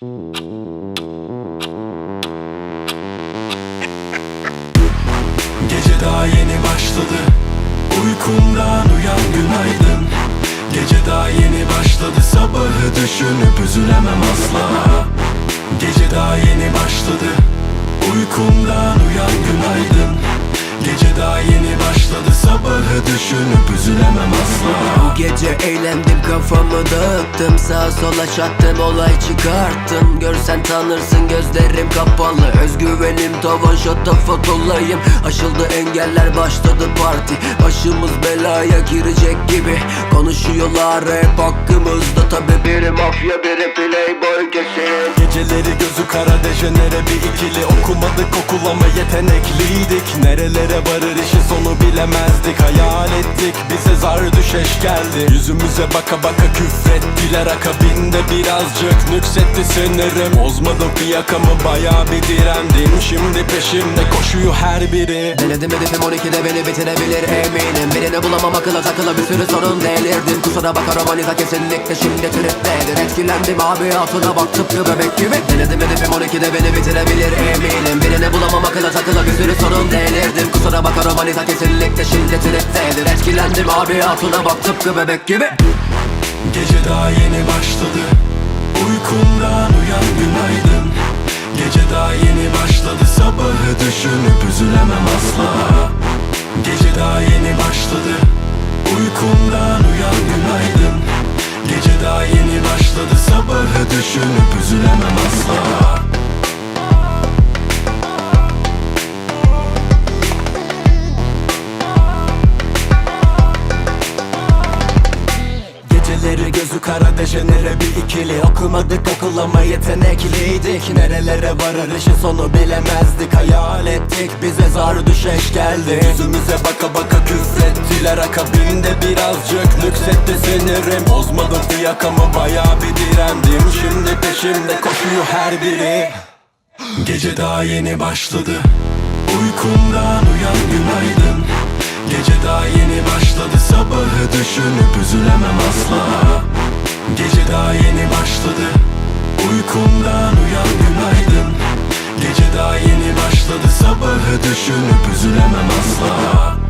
Gece daha yeni başladı. Uykumdan uyan günaydın. Gece daha yeni başladı. Sabahı düşünüp üzülemem asla Düşünüp üzülemem asla. Bu gece eğlendim kafamı dağıttım. Sağa sola çattım olay çıkarttım. Görsen tanırsın gözlerim kapalı. Özgüvenim tavan şatafat olayım Aşıldı engeller başladı parti. Başımız belaya girecek gibi. Konuşuyorlar hep hakkımızda. Tabi biri mafya biri playboy kesin Geceleri gözü kara dejenere bir ikili. Okumadık okul ama yetenekliydik. Nerelere varır işin sonu bilemezdik Hayal ettik bize zar düşeş geldi. Yüzümüze baka baka küfrettiler Akabinde birazcık nüksetti sinirim. Bozmadım fiyakamı baya bir direndim. Şimdi peşimde koşuyor her biri. Denedim hedefim 12'de beni bitirebilir eminim. Birini bulamam akıla takıla bir sürü sorun delirdim. Kusura bakma romaniza kesinlikle şimdi triptedir. Etkilendim abi altına bak tıpkı bebek gibi. Denedim hedefim 12'de beni bitirebilir eminim. Birini bulamam akıla takıla bir sürü sorun delirdim. Kusura bakma romaniza kesinlikle şimdi triptedir Etkilendim abi altına bak tıpkı bebek gibi. Gece daha yeni başladı. Uykumdan uyan günaydın. Gece daha yeni başladı. Sabahı düşünüp üzülemem asla. Gece daha yeni başladı. Uykumdan uyan günaydın. Gece daha yeni başladı. Sabahı düşünüp üzülemem asla Geceleri gözü kara dejenere bir ikili. Okumadık okul ama yetenekliydik Nerelere varır işin sonu bilemezdik. Hayal ettik bize zar düşeş geldi. Yüzümüze baka baka küfrettiler. Akabinde birazcık nüksetti sinirim. Bozmadım fiyakamı baya bir direndim. Şimdi peşimde koşuyor her biri. Gece daha yeni başladı. Uykumdan uyan günaydın. Gece daha yeni başladı. Sabahı düşünüp üzülemem asla. Gece daha yeni başladı. Uykumdan uyan günaydın. Gece daha yeni başladı. Sabahı düşünüp üzülemem asla